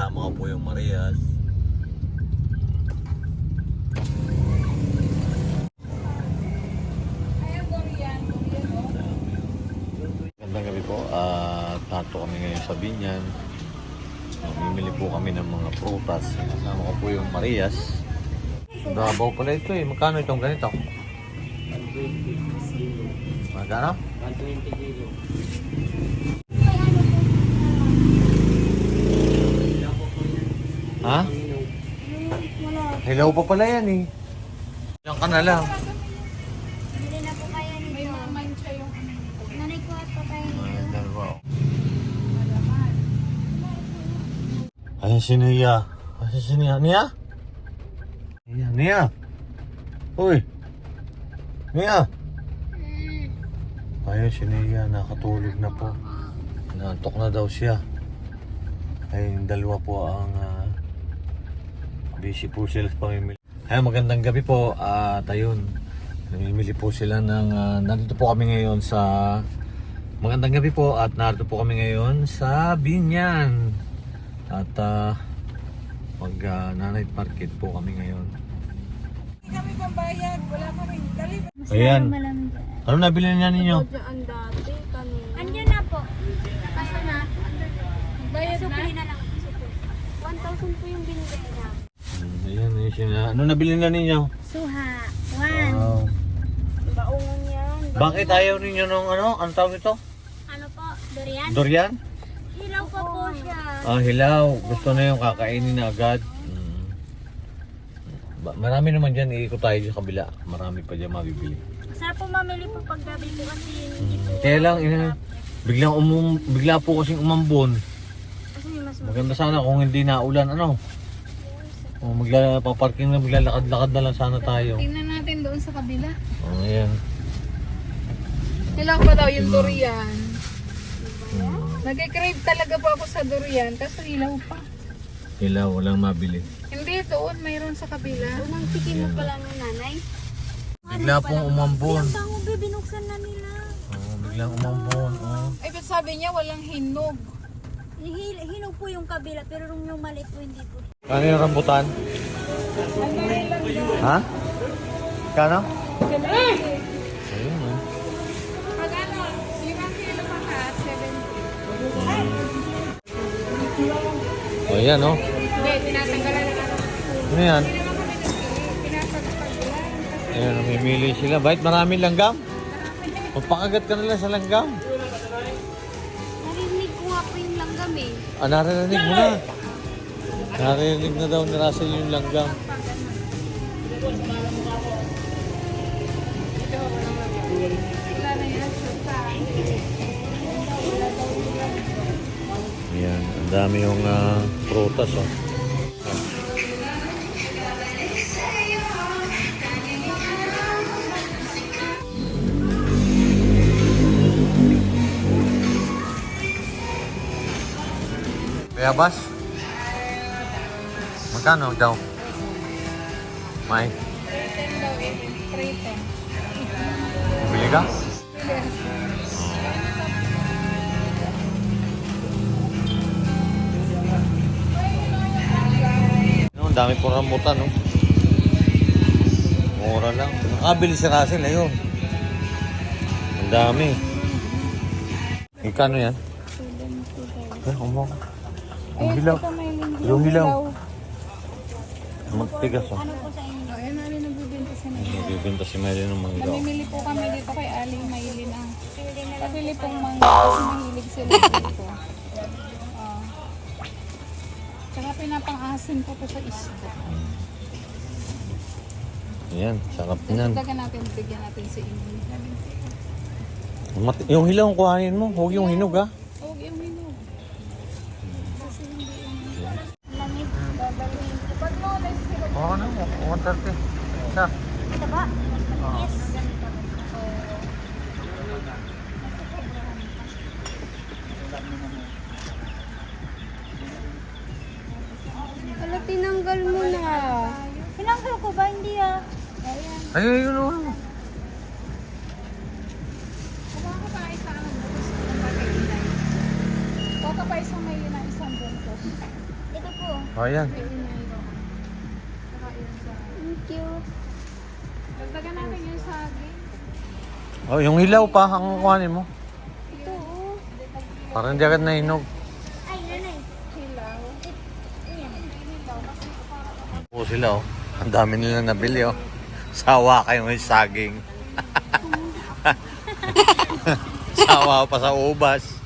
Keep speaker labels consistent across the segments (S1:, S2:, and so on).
S1: kasama ko po yung Marias. Gandang gabi po. At nato kami ngayon sa Binyan. Mamimili po kami ng mga prutas. Kasama ko po yung Marias. Dabaw pala ito eh. Magkano itong ganito?
S2: 120
S1: Magkano?
S2: 120 kilo.
S1: Ha?
S3: Wala.
S1: Hello pa pala yan eh. Diyan ka na lang.
S3: Bili na po kaya nito. May mamansya yung Nanay ko at
S1: Ayan, dalawa. Ayan si Nia. Ayan si Nia. Nia? Nia, Nia. Uy. Nia. Ayun si Nia. Nakatulog na po. Nantok na daw siya. Ayun, dalawa po ang ah, busy po sila sa pamimili. Ayun, magandang gabi po. At ayun, namimili po sila ng... ah, nandito po kami ngayon sa Magandang gabi po at narito po kami ngayon sa Binyan. At uh, mag uh, nanay market po kami ngayon.
S4: kami pambayad, wala kami. Dali?
S1: Ayan. Ano nabili niya ninyo?
S4: Diyan dati, kanina.
S3: Na po. Nasa na?
S4: Bayad na?
S3: Supli na lang. Supli. 1,000 po yung binigay na.
S1: Hmm, ayan siya. Ano nabili na ninyo?
S3: Suha. One.
S1: Wow.
S3: Baungon yan.
S1: Bakit ayaw ninyo nung ano? Ano tawag ito?
S3: Ano po? Durian?
S1: Durian?
S3: Hilaw pa po siya.
S1: Ah, hilaw. Gusto na yung kakainin na agad. Hmm. Ba- Marami naman dyan. Iikot tayo sa kabila. Marami pa dyan mabibili.
S3: Masarap po mamili po pag gabi po kasi hindi po.
S1: Kaya lang, ina, biglang umum, bigla po kasing umambon.
S3: Kasi mas
S1: Maganda sana kung hindi na ulan, ano? O magla paparking na maglalakad-lakad na lang sana tayo.
S4: Tingnan natin doon sa kabila.
S1: Oh, ayan.
S4: Hilaw pa daw yung durian. Nagkikrave talaga po ako sa durian, kaso hilaw pa.
S1: Ilaw, walang mabili.
S4: Hindi, doon mayroon sa kabila.
S3: Unang tikin mo pala ng nanay.
S1: Bigla pong umambon.
S3: Ang tango be, binuksan na nila.
S1: Oh, biglang umambon. Oh.
S4: Ay, ba't sabi niya walang hinog?
S3: Hinog po yung kabila pero yung maliit po hindi po.
S1: Ano yung rambutan? Ha? Kano? Ayun,
S4: ka, 70.
S1: Oh, yan,
S4: na ano.
S1: Yan? Ayan, namimili sila. Bakit maraming langgam? Magpakagat ka na lang sa langgam.
S3: Narinig ko nga po yung langgam eh.
S1: Ah, narinig mo na. Narinig na daw ni Russell yung langgam. Ayan, ang dami yung ah, prutas oh. Kaya bas? Magkano daw? May,
S4: Pretend daw eh. Pretend.
S1: bili ka? No, ang dami pong rambutan, no? Mura lang. Nakabili si Russell, ayun. Ang dami. Ikano yan? Eh, umo. Ang hilaw. Yung hilaw. Magtigas, oh.
S3: Ano po sa inyo?
S4: Ayan na rin nagbibenta sa mga.
S1: Nagbibinta si Mary ng hilaw.
S4: Namimili po kami dito kay Aling Maylin ang pabili pong mangga kasi mahilig sila dito. Ah. Tsaka pinapang-asin ko po sa isda.
S1: Ayan, sarap niyan.
S4: Dagan natin, bigyan natin sa inyo.
S1: Yung hilaw ang kuhanin mo, huwag yung hinog, ha? 130. Isa.
S3: Ito ba? Yes. Wala, tinanggal mo na. Tinanggal ko ba? Hindi ah.
S1: Ay, ayun, oh.
S4: Kumuha ka
S1: Oh, yung hilaw pa ang kuhanin mo.
S3: Ito, oh.
S1: Parang hindi agad nahinog.
S3: Ay, nanay.
S4: Hilaw.
S1: Po sila oh. Ang dami nila nabili oh. Sawa kayo may saging. Sawa pa sa ubas.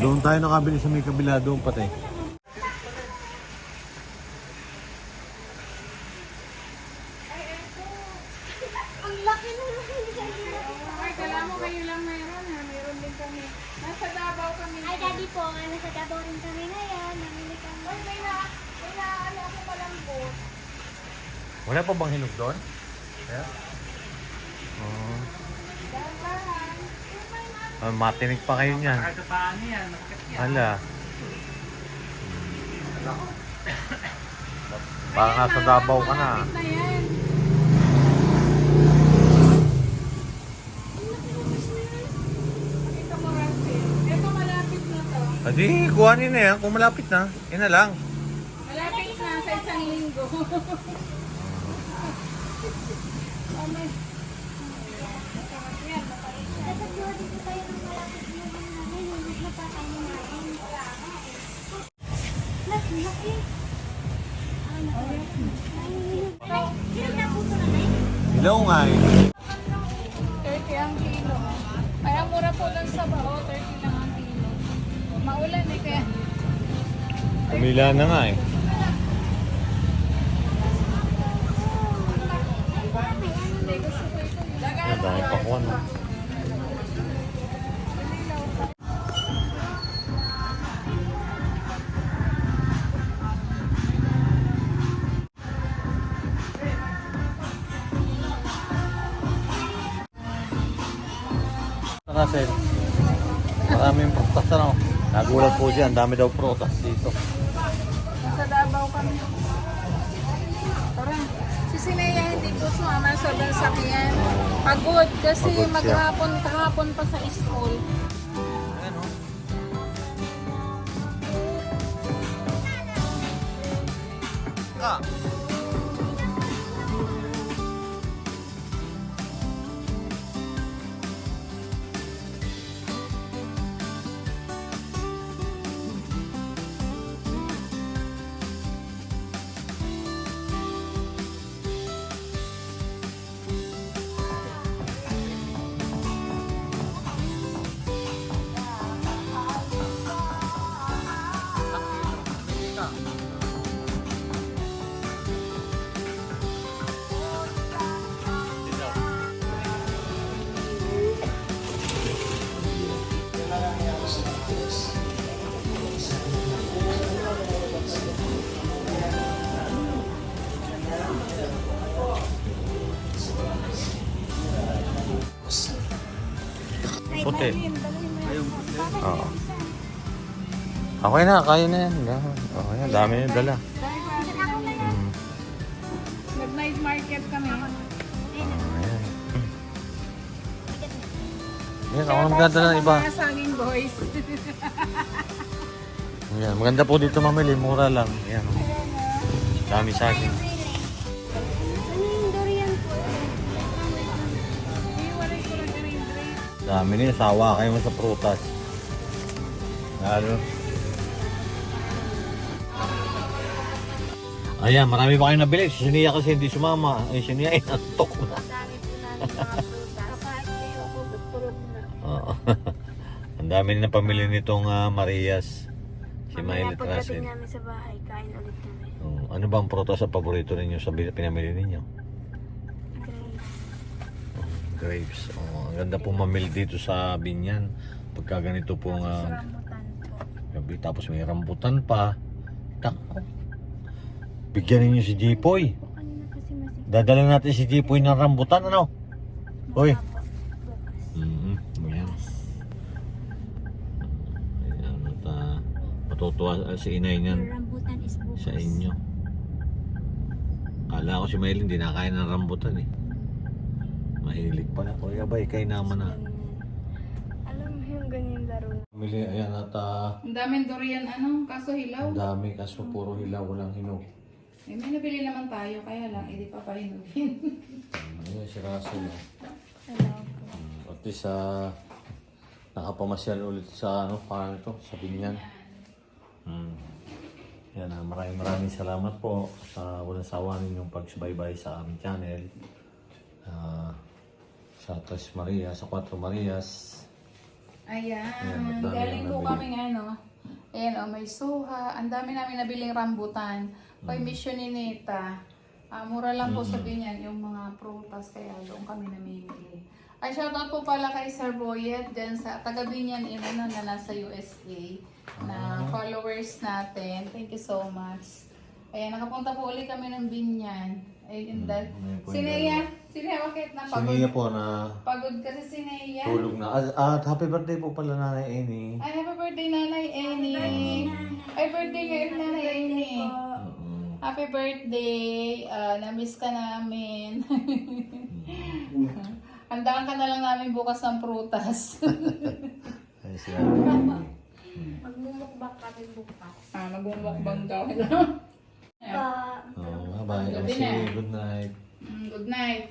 S1: Doon tayo nakabili sa may kabila doon pati.
S3: Ang laki na
S4: Ay, kala mo kayo lang meron ha. Meron din kami. Nasa Davao kami.
S3: Ay, daddy po, ano sa Davao rin kami ngayon. Namili kami.
S4: Ay, may na, may na, ano ako malambot.
S1: Wala pa bang hinog doon? Yeah. Oh. Ah, matinig pa kayo niyan.
S2: Sa paano yan?
S1: Hala. Parang nasa Davao ka na. Adi, kuhanin na yan kung malapit na. Yan na lang.
S4: Malapit na sa isang linggo.
S1: Hilaw nga eh.
S4: 30 ang kilo. Ay, ang mura po lang sa bao, 30 lang ang kilo. Maulan eh, kaya
S1: Kumila na nga eh. Kasi maraming prutas ano. Nagulat po siya, ang dami daw prutas dito.
S4: Nasa Davao kami. Tara. Si Sinea hindi po sumama sa Bansakian. Pagod kasi
S1: Pagod siya.
S4: maghapon kahapon pa sa school.
S1: Ayan o. Ah. Puti. Oo. Okay na, kaya na yan. Okay, yan, dami na yung dala. Hmm.
S4: Nag-night market kami.
S1: Ayan. Yan, ako ang maganda ng iba.
S4: Saging boys.
S1: Ayan, maganda po dito mamili, mura lang. Ayan. oh. Dami sa Dami niyo, sawa kayo sa prutas. Lalo. Ayan, marami pa kayong nabili. Si Sinia kasi hindi sumama. Eh, si Sinia inantok na.
S3: Dami po namin mga prutas. Kahit kayo purog na.
S1: Oo. Ang dami na pamili nitong ah, Marias. Si
S3: Mamaya
S1: Miley
S3: pagdating
S1: Russell.
S3: namin sa bahay, kain ulit kami.
S1: Oo. Ano bang prutas sa paborito ninyo sa bin- pinamili ninyo? Grapes. Oh, ang ganda po mamili dito sa Binyan. Pagka ganito pong ah,
S3: Rambutan po.
S1: gabi. Tapos may rambutan pa. Tako. Bigyan ninyo si Jipoy.
S3: Po.
S1: Dadala natin si Jipoy ng rambutan, ano? Hoy.
S3: po. Bukas.
S1: Mm-hmm. Ayan. Ayan. At ah, matutuwa ah, si inay niyan
S3: Rambutan is bukas.
S1: sa inyo. Kala ko si Maylin hindi nakain ng rambutan eh. Mahilig pala po. Yabay, kay naman na.
S3: Alam mo yung ganyan laro na.
S1: Pamili, ayan at ah,
S4: Ang daming durian ano, kaso hilaw.
S1: ang dami kaso puro hilaw, walang hinog.
S4: Eh, may nabili naman tayo, kaya lang, hindi pa pahinugin.
S1: Ayan si Russell. oh.
S3: Hello po.
S1: Mm, At least ah, nakapamasyal ulit sa ano, paano ito, sa Binyan. Hmm. Yan, ah, maraming maraming salamat po sa walang sawa ninyong pagsubaybay sa aming channel. Ah, sa Tres Maria, sa Cuatro Marias.
S4: Ayan,
S1: Ayan, ang dami
S4: galing po
S1: nabili.
S4: kami ano. Ayan, oh, may suha. Ang dami namin nabiling rambutan. Kay
S1: Mm.
S4: Mission ni Neta. Ah, mura lang po sabihin yan yung mga prutas, kaya doon kami namimili. Ay, shoutout po pala kay Sir Boyet dyan sa taga Binyan Imano na nasa USA na followers natin. Thank you so much. Ayan, nakapunta po ulit kami ng Binyan. Ayun, dahil.
S1: ayun po
S4: Si Nea, si Nea, bakit na
S1: Si
S4: pagod?
S1: Nia po na
S4: Pagod kasi si Nea.
S1: tulog na. At, at happy birthday po pala Nanay Amy.
S4: Ay, happy birthday, Nanay Annie. Ay, birthday ngayon, Nanay Annie.
S1: Oo.
S4: Happy birthday. Ah, na-miss ka namin. Handaan ka na lang namin bukas ng prutas.
S1: Ay, si Ate Amy.
S3: Magmumukbang kami bukas.
S4: ah, magmumukbang daw.
S3: Pa,
S1: Oo nga, bye.
S4: Gabi
S1: Kasi
S4: na.
S1: good night.
S4: Mm, Good night.